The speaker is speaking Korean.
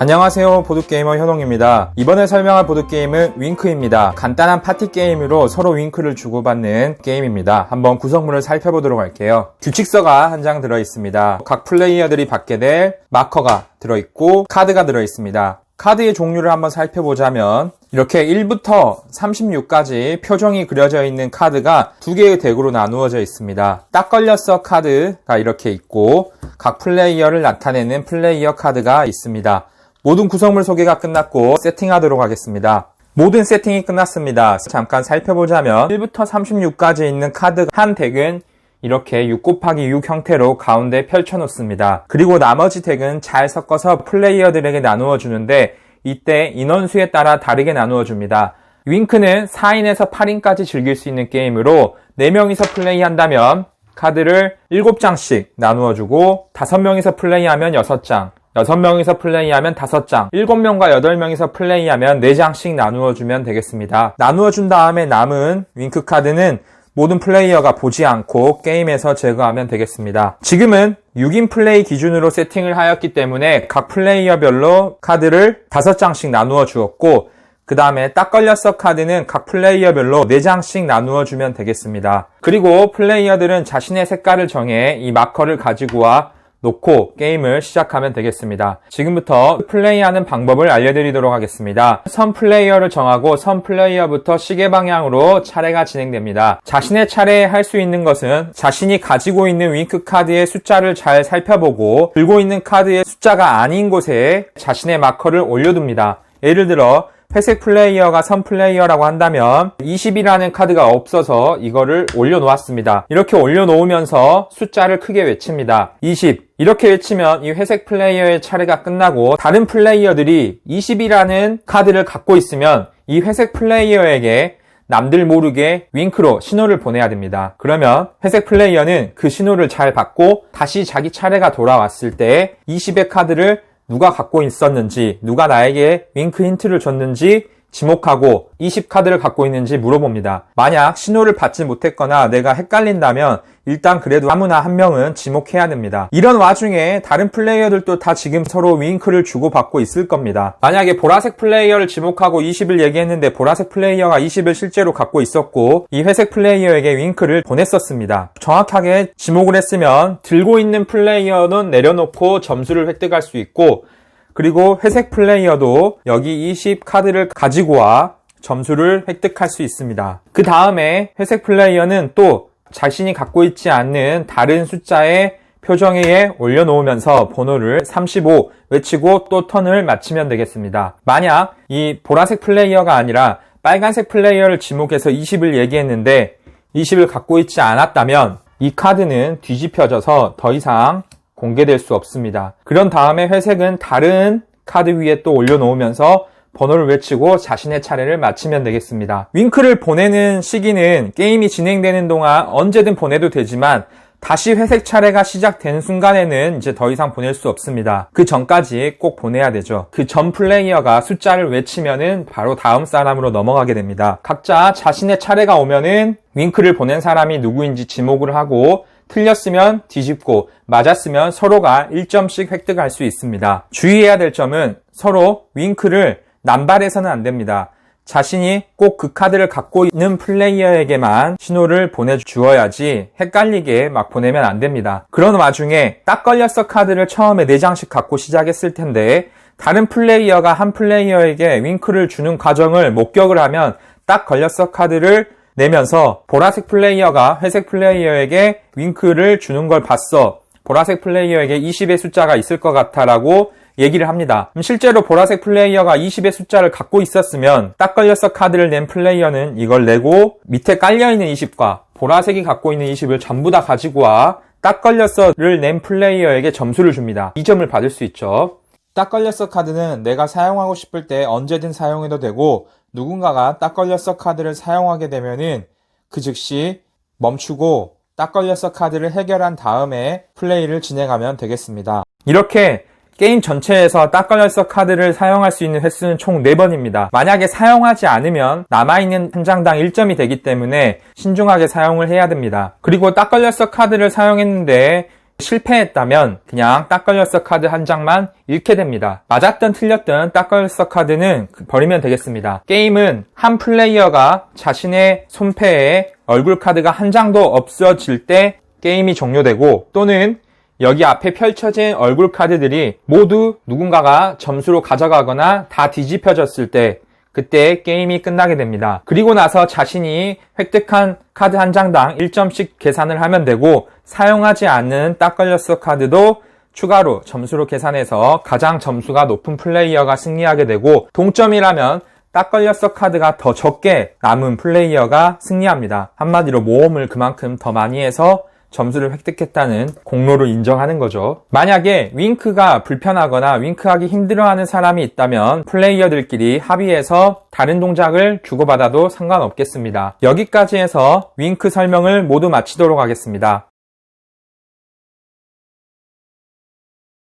안녕하세요. 보드게이머 현홍입니다. 이번에 설명할 보드게임은 윙크입니다. 간단한 파티 게임으로 서로 윙크를 주고받는 게임입니다. 한번 구성물을 살펴보도록 할게요. 규칙서가 한 장 들어있습니다. 각 플레이어들이 받게 될 마커가 들어있고 카드가 들어있습니다. 카드의 종류를 한번 살펴보자면 이렇게 1부터 36까지 표정이 그려져 있는 카드가 두 개의 덱으로 나누어져 있습니다. 딱 걸렸어 카드가 이렇게 있고 각 플레이어를 나타내는 플레이어 카드가 있습니다. 모든 구성물 소개가 끝났고 세팅하도록 하겠습니다. 모든 세팅이 끝났습니다. 잠깐 살펴보자면 1부터 36까지 있는 카드 한 덱은 이렇게 6 곱하기 6 형태로 가운데 펼쳐 놓습니다. 그리고 나머지 덱은 잘 섞어서 플레이어들에게 나누어 주는데 이때 인원수에 따라 다르게 나누어 줍니다. 윙크는 4인에서 8인까지 즐길 수 있는 게임으로 4명이서 플레이한다면 카드를 7장씩 나누어 주고 5명이서 플레이하면 6장, 6명이서 플레이하면 5장, 7명과 8명이서 플레이하면 4장씩 나누어 주면 되겠습니다. 나누어 준 다음에 남은 윙크 카드는 모든 플레이어가 보지 않고 게임에서 제거하면 되겠습니다. 지금은 6인 플레이 기준으로 세팅을 하였기 때문에 각 플레이어별로 카드를 5장씩 나누어 주었고 그 다음에 딱 걸렸어 카드는 각 플레이어별로 4장씩 나누어 주면 되겠습니다. 그리고 플레이어들은 자신의 색깔을 정해 이 마커를 가지고 와 놓고 게임을 시작하면 되겠습니다. 지금부터 플레이하는 방법을 알려드리도록 하겠습니다. 선 플레이어를 정하고 선 플레이어부터 시계 방향으로 차례가 진행됩니다. 자신의 차례에 할 수 있는 것은 자신이 가지고 있는 윙크 카드의 숫자를 잘 살펴보고 들고 있는 카드의 숫자가 아닌 곳에 자신의 마커를 올려둡니다. 예를 들어 회색 플레이어가 선 플레이어라고 한다면 20이라는 카드가 없어서 이거를 올려놓았습니다. 이렇게 올려놓으면서 숫자를 크게 외칩니다. 20. 이렇게 외치면 이 회색 플레이어의 차례가 끝나고 다른 플레이어들이 20이라는 카드를 갖고 있으면 이 회색 플레이어에게 남들 모르게 윙크로 신호를 보내야 됩니다. 그러면 회색 플레이어는 그 신호를 잘 받고 다시 자기 차례가 돌아왔을 때 20의 카드를 누가 갖고 있었는지, 누가 나에게 윙크 힌트를 줬는지 지목하고 20카드를 갖고 있는지 물어봅니다. 만약 신호를 받지 못했거나 내가 헷갈린다면 일단 그래도 아무나 한 명은 지목해야 됩니다. 이런 와중에 다른 플레이어들도 다 지금 서로 윙크를 주고받고 있을 겁니다. 만약에 보라색 플레이어를 지목하고 20을 얘기했는데 보라색 플레이어가 20을 실제로 갖고 있었고 이 회색 플레이어에게 윙크를 보냈었습니다. 정확하게 지목을 했으면 들고 있는 플레이어는 내려놓고 점수를 획득할 수 있고 그리고 회색 플레이어도 여기 20 카드를 가지고 와 점수를 획득할 수 있습니다. 그 다음에 회색 플레이어는 또 자신이 갖고 있지 않는 다른 숫자의 표정에 올려놓으면서 번호를 35 외치고 또 턴을 마치면 되겠습니다. 만약 이 보라색 플레이어가 아니라 빨간색 플레이어를 지목해서 20을 얘기했는데 20을 갖고 있지 않았다면 이 카드는 뒤집혀져서 더 이상 공개될 수 없습니다. 그런 다음에 회색은 다른 카드 위에 또 올려놓으면서 번호를 외치고 자신의 차례를 마치면 되겠습니다. 윙크를 보내는 시기는 게임이 진행되는 동안 언제든 보내도 되지만 다시 회색 차례가 시작된 순간에는 이제 더 이상 보낼 수 없습니다. 그 전까지 꼭 보내야 되죠. 그 전 플레이어가 숫자를 외치면은 바로 다음 사람으로 넘어가게 됩니다. 각자 자신의 차례가 오면은 윙크를 보낸 사람이 누구인지 지목을 하고 틀렸으면 뒤집고 맞았으면 서로가 1점씩 획득할 수 있습니다. 주의해야 될 점은 서로 윙크를 남발해서는 안 됩니다. 자신이 꼭 그 카드를 갖고 있는 플레이어에게만 신호를 보내주어야지 헷갈리게 막 보내면 안 됩니다. 그런 와중에 딱 걸렸어 카드를 처음에 4장씩 갖고 시작했을 텐데 다른 플레이어가 한 플레이어에게 윙크를 주는 과정을 목격을 하면 딱 걸렸어 카드를 내면서 보라색 플레이어가 회색 플레이어에게 윙크를 주는 걸 봤어. 보라색 플레이어에게 20의 숫자가 있을 것 같아 라고 얘기를 합니다. 실제로 보라색 플레이어가 20의 숫자를 갖고 있었으면 딱 걸렸어 카드를 낸 플레이어는 이걸 내고 밑에 깔려있는 20과 보라색이 갖고 있는 20을 전부 다 가지고 와 딱 걸렸어를 낸 플레이어에게 점수를 줍니다. 2점을 받을 수 있죠. 딱 걸렸어 카드는 내가 사용하고 싶을 때 언제든 사용해도 되고 누군가가 딱 걸렸어 카드를 사용하게 되면은 그 즉시 멈추고 딱 걸렸어 카드를 해결한 다음에 플레이를 진행하면 되겠습니다. 이렇게 게임 전체에서 딱 걸렸어 카드를 사용할 수 있는 횟수는 총 4번입니다. 만약에 사용하지 않으면 남아있는 한 장당 1점이 되기 때문에 신중하게 사용을 해야 됩니다. 그리고 딱 걸렸어 카드를 사용했는데 실패했다면 그냥 딱 걸렸어 카드 한 장만 잃게 됩니다. 맞았든 틀렸든 딱 걸렸어 카드는 버리면 되겠습니다. 게임은 한 플레이어가 자신의 손패에 얼굴 카드가 한 장도 없어질 때 게임이 종료되고 또는 여기 앞에 펼쳐진 얼굴 카드들이 모두 누군가가 점수로 가져가거나 다 뒤집혀졌을 때 그때 게임이 끝나게 됩니다. 그리고 나서 자신이 획득한 카드 한 장당 1점씩 계산을 하면 되고 사용하지 않는 딱 걸렸어 카드도 추가로 점수로 계산해서 가장 점수가 높은 플레이어가 승리하게 되고 동점이라면 딱 걸렸어 카드가 더 적게 남은 플레이어가 승리합니다. 한마디로 모험을 그만큼 더 많이 해서 점수를 획득했다는 공로를 인정하는 거죠. 만약에 윙크가 불편하거나 윙크하기 힘들어하는 사람이 있다면 플레이어들끼리 합의해서 다른 동작을 주고받아도 상관없겠습니다. 여기까지 해서 윙크 설명을 모두 마치도록 하겠습니다.